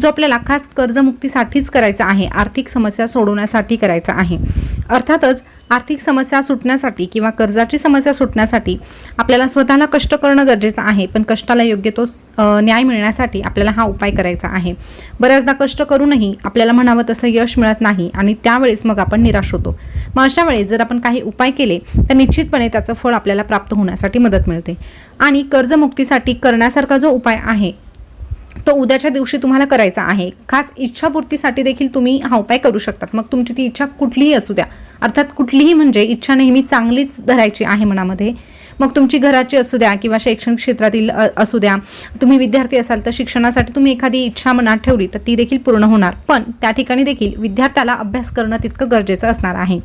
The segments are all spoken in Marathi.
जो आपल्याला खास कर्जमुक्तीसाठीच करायचा आहे आर्थिक समस्या सोडवण्यासाठी करायचा आहे. अर्थातच आर्थिक समस्या सुटण्यासाठी किंवा कर्जाची समस्या सुटण्यासाठी आपल्याला स्वतःला कष्ट करणं गरजेचं आहे पण कष्टाला योग्य तो न्याय मिळण्यासाठी आपल्याला हा उपाय करायचा आहे. बऱ्याचदा कष्ट करूनही आपल्याला म्हणावं तसं यश मिळत नाही आणि त्यावेळेस मग आपण निराश होतो. मग अशा वेळेस जर आपण काही उपाय केले तर निश्चितपणे त्याचं फळ आपल्याला प्राप्त होण्यासाठी मदत मिळते. आणि कर्जमुक्तीसाठी करण्यासारखा जो उपाय आहे तो उद्याच्या दिवशी तुम्हाला करायचा आहे. खास इच्छापूर्तीसाठी देखील तुम्ही हा उपाय करू शकतात. मग तुमची ती इच्छा कुठलीही असू द्या. अर्थात कुठलीही म्हणजे इच्छा नेहमी चांगलीच धरायची आहे मनामध्ये. मग तुमची घराची असू द्या किंवा शैक्षणिक क्षेत्रातील असू द्या तुम्ही विद्यार्थी असाल तर शिक्षणासाठी तुम्ही एखादी इच्छा मनात ठेवली तर ती देखील पूर्ण होणार. पण त्या ठिकाणी देखील विद्यार्थ्याला अभ्यास करणं तितकं गरजेचं असणार आहे.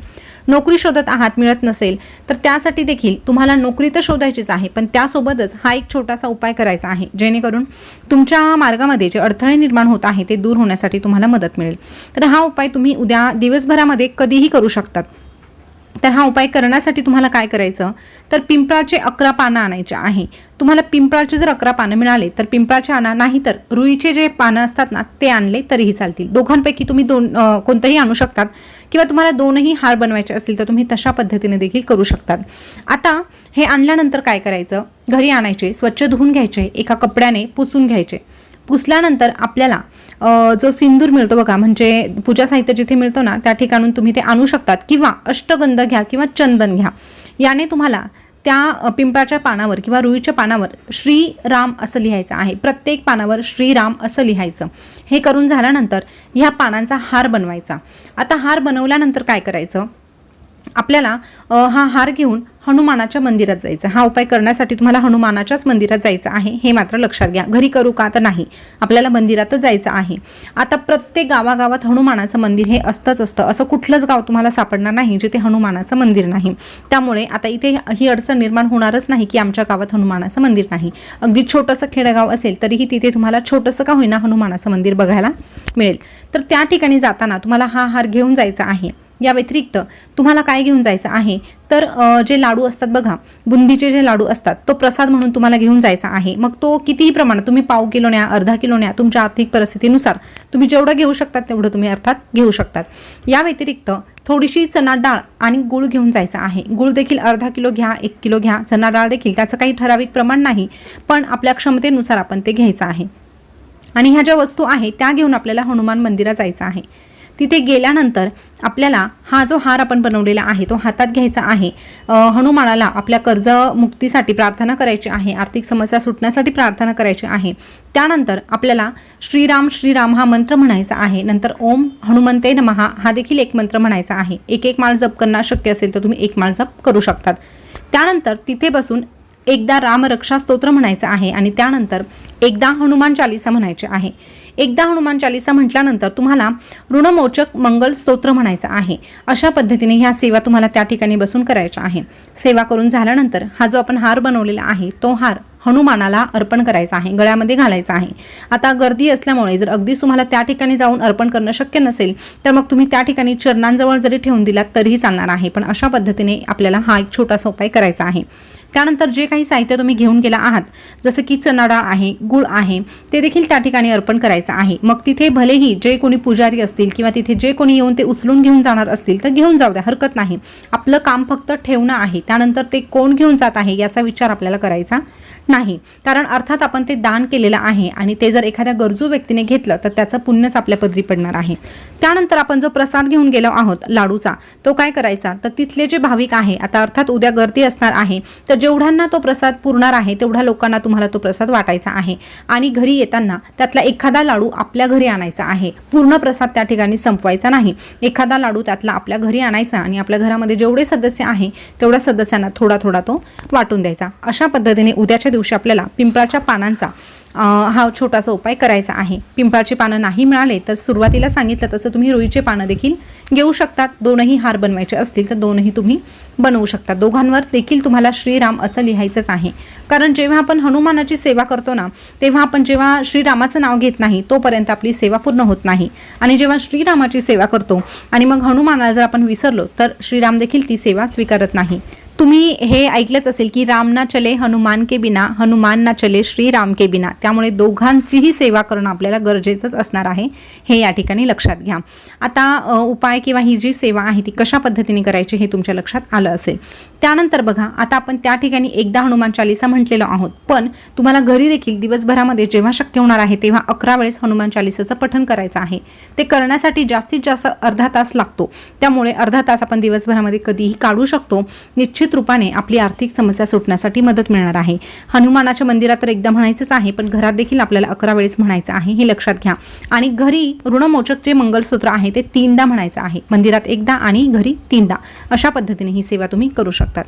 नोकरी शोधत आहात मिळत नसेल तर त्यासाठी देखील तुम्हाला नोकरी तर शोधायचीच आहे पण त्यासोबतच हा एक छोटासा उपाय करायचा आहे जेणेकरून तुमच्या मार्गामध्ये जे अडथळे निर्माण होत आहे ते दूर होण्यासाठी तुम्हाला मदत मिळेल. तर हा उपाय तुम्ही उद्या दिवसभरामध्ये कधीही करू शकतात. तर हा उपाय करण्यासाठी तुम्हाला काय करायचं? तर पिंपळाचे अकरा पानं आणायचे आहे. तुम्हाला पिंपळाचे जर अकरा पानं मिळाले तर पिंपळाचे आणा. नाही तर रुईचे जे पानं असतात ना ते आणले तरीही चालतील. दोघांपैकी तुम्ही दोन कोणतंही आणू शकतात. किंवा तुम्हाला दोनही हार बनवायचे असतील तर तुम्ही तशा पद्धतीने देखील करू शकतात. आता हे आणल्यानंतर काय करायचं? घरी आणायचे स्वच्छ धुवून घ्यायचे एका कपड्याने पुसून घ्यायचे. पुसल्यानंतर आपल्याला जो सिंदूर मिळतो बघा म्हणजे पूजा साहित्य जिथे मिळतो ना त्या ठिकाणून तुम्ही ते आणू शकतात. किंवा अष्टगंध घ्या किंवा चंदन घ्या. याने तुम्हाला त्या पिंपळाच्या पानावर किंवा रुईच्या पानावर श्रीराम असं लिहायचं आहे. प्रत्येक पानावर श्रीराम असं लिहायचं. हे करून झाल्यानंतर ह्या पानांचा हार बनवायचा. आता हार बनवल्यानंतर काय करायचं? आपल्याला हा हार घेऊन हनुमानाच्या मंदिरात जायचं हा उपाय करण्यासाठी तुम्हाला हनुमानाच्याच मंदिरात जायचं आहे हे मात्र लक्षात घ्या. घरी करू का तर नाही. आपल्याला मंदिरातच जायचं आहे. आता प्रत्येक गावागावात हनुमानाचं मंदिर हे असतंच असतं. असं कुठलंच गाव तुम्हाला सापडणार नाही जिथे हनुमानाचं मंदिर नाही. त्यामुळे आता इथे ही अडचण निर्माण होणारच नाही की आमच्या गावात हनुमानाचं मंदिर नाही. अगदी छोटंसं खेडेगाव असेल तरीही तिथे तुम्हाला छोटंसं का होईना हनुमानाचं मंदिर बघायला मिळेल. तर त्या ठिकाणी जाताना तुम्हाला हा हार घेऊन जायचा आहे. या व्यतिरिक्त तुम्हाला काय घेऊन जायचं आहे? तर जे लाडू असतात बघा बुंदीचे जे लाडू असतात तो प्रसाद म्हणून तुम्हाला घेऊन जायचा आहे. मग तो कितीही प्रमाणात तुम्ही पाव किलो न्या अर्धा किलो न्या तुमच्या आर्थिक परिस्थितीनुसार तुम्ही जेवढं घेऊ शकतात तेवढं तुम्ही अर्थात घेऊ शकतात. या व्यतिरिक्त थोडीशी चना डाळ आणि गुळ घेऊन जायचा आहे. गुळ देखील अर्धा किलो घ्या एक किलो घ्या. चना डाळ देखील त्याचं काही ठराविक प्रमाण नाही पण आपल्या क्षमतेनुसार आपण ते घ्यायचं आहे. आणि ह्या ज्या वस्तू आहेत त्या घेऊन आपल्याला हनुमान मंदिरात जायचं आहे. तिथे गेल्यानंतर आपल्याला हा जो हार आपण बनवलेला आहे तो हातात घ्यायचा आहे. हनुमानाला आपल्या कर्ज मुक्तीसाठी प्रार्थना करायची आहे आर्थिक समस्या सुटण्यासाठी प्रार्थना करायची आहे. त्यानंतर आपल्याला श्रीराम श्रीराम हा मंत्र म्हणायचा आहे. नंतर ओम हनुमंते नमहा हा देखील एक मंत्र म्हणायचा आहे. एक एक माळ जप करणं शक्य असेल तर तुम्ही एक माळ जप करू शकतात. त्यानंतर तिथे बसून एकदा रामरक्षा स्तोत्र म्हणायचं आहे आणि त्यानंतर एकदा हनुमान चालिसा म्हणायचे आहे. एकदा हनुमान चालिसा म्हटल्यानंतर तुम्हाला ऋणमोचक मंगल स्तोत्र म्हणायचं आहे. अशा पद्धतीने ह्या सेवा तुम्हाला त्या ठिकाणी बसून करायच्या आहे. सेवा करून झाल्यानंतर हा जो आपण हार बनवलेला आहे तो हार हनुमानाला अर्पण करायचा आहे गळ्यामध्ये घालायचा आहे. आता गर्दी असल्यामुळे जर अगदीच तुम्हाला त्या ठिकाणी जाऊन अर्पण करणं शक्य नसेल तर मग तुम्ही त्या ठिकाणी चरणांजवळ जरी ठेवून दिलात तरीही चालणार आहे. पण अशा पद्धतीने आपल्याला हा एक छोटासा उपाय करायचा आहे. त्यानंतर जे काही साहित्य तुम्ही घेऊन गेला आहात जसं की चना डाळ आहे गुळ आहे ते देखील त्या ठिकाणी अर्पण करायचं आहे. मग तिथे भलेही जे कोणी पुजारी असतील किंवा तिथे जे कोणी येऊन ते उचलून घेऊन जाणार असतील तर घेऊन जाऊ द्या हरकत नाही. आपलं काम फक्त ठेवणं आहे. त्यानंतर ते कोण घेऊन जात आहे याचा विचार आपल्याला करायचा. नाही. कारण अर्थात आपण ते दान केलेलं आहे आणि ते जर एखाद्या गरजू व्यक्तीने घेतलं तर त्याचं पुण्यच आपल्या पदरी पडणार आहे. त्यानंतर आपण जो प्रसाद घेऊन गेलो आहोत लाडूचा तो काय करायचा? तर तिथले जे भाविक आहे आता अर्थात उद्या गर्दी असणार आहे तर जेवढ्यांना तो प्रसाद पुरणार आहे तेवढ्या लोकांना तुम्हाला तो प्रसाद वाटायचा आहे. आणि घरी येताना त्यातला एखादा लाडू आपल्या घरी आणायचा आहे. पूर्ण प्रसाद त्या ठिकाणी संपवायचा नाही. एखादा लाडू त्यातला आपल्या घरी आणायचा आणि आपल्या घरामध्ये जेवढे सदस्य आहे तेवढ्या सदस्यांना थोडा थोडा तो वाटून द्यायचा. अशा पद्धतीने उद्याच्या दिवशी आपल्याला पिंपळाच्या पानांचा हा छोटासा उपाय करायचा आहे. पिंपळाची पानं नाही मिळाले तर सुरुवातीला सांगितलं तसं तुम्ही रुईचे पानं देखील घेऊ शकतात. दोनही हार बनवायचे असतील तर दोनही तुम्ही बनवू शकता. दोघांवर देखील तुम्हाला श्रीराम असं लिहायचंच आहे. कारण जेव्हा आपण हनुमानाची सेवा करतो ना तेव्हा आपण जेव्हा श्रीरामाचं नाव घेत नाही तोपर्यंत आपली सेवा पूर्ण होत नाही. आणि जेव्हा श्रीरामाची सेवा करतो आणि मग हनुमानाला जर आपण विसरलो तर श्रीराम देखील ती सेवा स्वीकारत नाही. तुम्ही हे ऐकलंच असेल की राम ना चले हनुमान के बिना हनुमान ना चले श्रीराम के बिना. त्यामुळे दोघांचीही सेवा करणं आपल्याला गरजेचंच असणार आहे. हे या ठिकाणी लक्षात घ्या. आता उपाय किंवा ही जी सेवा आहे ती कशा पद्धतीने करायची हे तुमच्या लक्षात आलं असेल. त्यानंतर बघा आता आपण त्या ठिकाणी एकदा हनुमान चालिसा म्हटलेलो आहोत. पण तुम्हाला घरी देखील दिवसभरामध्ये जेव्हा शक्य होणार आहे तेव्हा अकरा वेळेस हनुमान चालिसाचं पठण करायचं आहे. ते करण्यासाठी जास्तीत जास्त अर्धा तास लागतो. त्यामुळे अर्धा तास आपण दिवसभरामध्ये कधीही काढू शकतो. निश्चित रूपाने आपली आर्थिक समस्या सुटण्यासाठी मदत मिळणार आहे. हनुमानाच्या मंदिरात तर एकदा म्हणायचंच आहे पण घरात देखील आपल्याला अकरा वेळेस म्हणायचं आहे हे लक्षात घ्या. आणि घरी ऋणमोचक जे मंगलसूत्र आहे ते तीनदा म्हणायचं आहे. मंदिरात एकदा आणि घरी तीनदा. अशा पद्धतीने ही सेवा तुम्ही करू शकतात.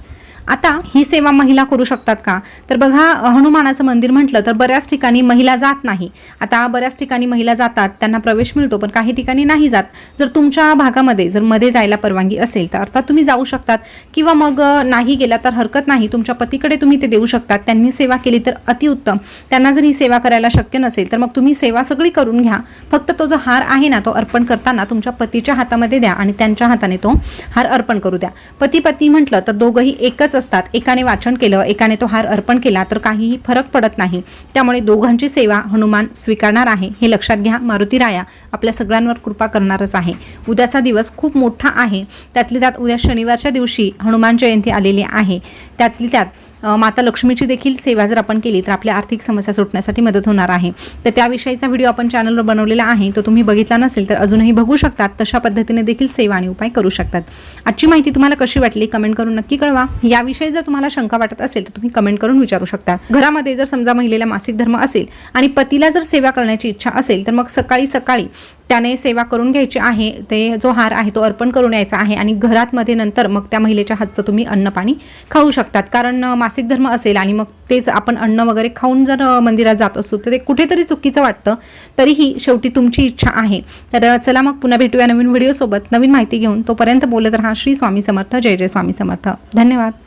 आता ही सेवा महिला करू शकतात का? तर बघा हनुमानाचं मंदिर म्हटलं तर बऱ्याच ठिकाणी महिला जात नाही. आता बऱ्याच ठिकाणी महिला जातात त्यांना प्रवेश मिळतो पण काही ठिकाणी नाही जात. जर तुमच्या भागामध्ये जर मध्ये जायला परवानगी असेल तर अर्थात तुम्ही जाऊ शकतात. किंवा मग नाही गेला तर हरकत नाही तुमच्या पतीकडे तुम्ही ते देऊ शकतात. त्यांनी सेवा केली तर अतिउत्तम त्यांना जर ही सेवा करायला शक्य नसेल तर मग तुम्ही सेवा सगळी करून घ्या. फक्त तो जो हार आहे ना तो अर्पण करताना तुमच्या पतीच्या हातामध्ये द्या आणि त्यांच्या हाताने तो हार अर्पण करू द्या. पती पत्नी म्हटलं तर दोघंही एकच असतात. एकाने वाचन केलं एकाने तो हार अर्पण केला तर काहीही फरक पडत नाही. त्यामुळे दोघांची सेवा हनुमान स्वीकारणार आहे हे लक्षात घ्या. मारुती राया आपल्या सगळ्यांवर कृपा करणारच आहे. उद्याचा दिवस खूप मोठा आहे. त्यातली त्यात उद्या शनिवारच्या दिवशी हनुमान जयंती आलेली आहे. त्यातली त्यात माता लक्ष्मीची देखील सेवा जर आपण केली तर आपल्या आर्थिक समस्या सुटण्यासाठी मदत होणार आहे. तर त्याविषयीचा व्हिडिओ आपण चॅनलवर बनवलेला आहे तो तुम्ही बघितला नसेल तर अजूनही बघू शकतात. तशा पद्धतीने देखील सेवा आणि उपाय करू शकतात. आजची माहिती तुम्हाला कशी वाटली कमेंट करून नक्की कळवा. याविषयी जर तुम्हाला शंका वाटत असेल तर तुम्ही कमेंट करून विचारू शकता. घरामध्ये जर समजा महिलेला मासिक धर्म असेल आणि पतीला जर सेवा करण्याची इच्छा असेल तर मग सकाळी सकाळी त्याने सेवा करून घ्यायची आहे ते जो हार आहे तो अर्पण करून यायचा आहे आणि घरात मध्ये नंतर मग त्या महिलेच्या हातचं तुम्ही अन्न पाणी खाऊ शकतात. कारण मासिक धर्म असेल आणि मग तेच आपण अन्न वगैरे खाऊन जर मंदिरात जात असू तर ते कुठेतरी चुकीचं वाटतं. तरीही शेवटी तुमची इच्छा आहे. तर चला मग पुन्हा भेटूया नवीन व्हिडिओसोबत. नवीन माहिती घेऊन तोपर्यंत बोलत राहा. श्री स्वामी समर्थ. जय जय स्वामी समर्थ. धन्यवाद.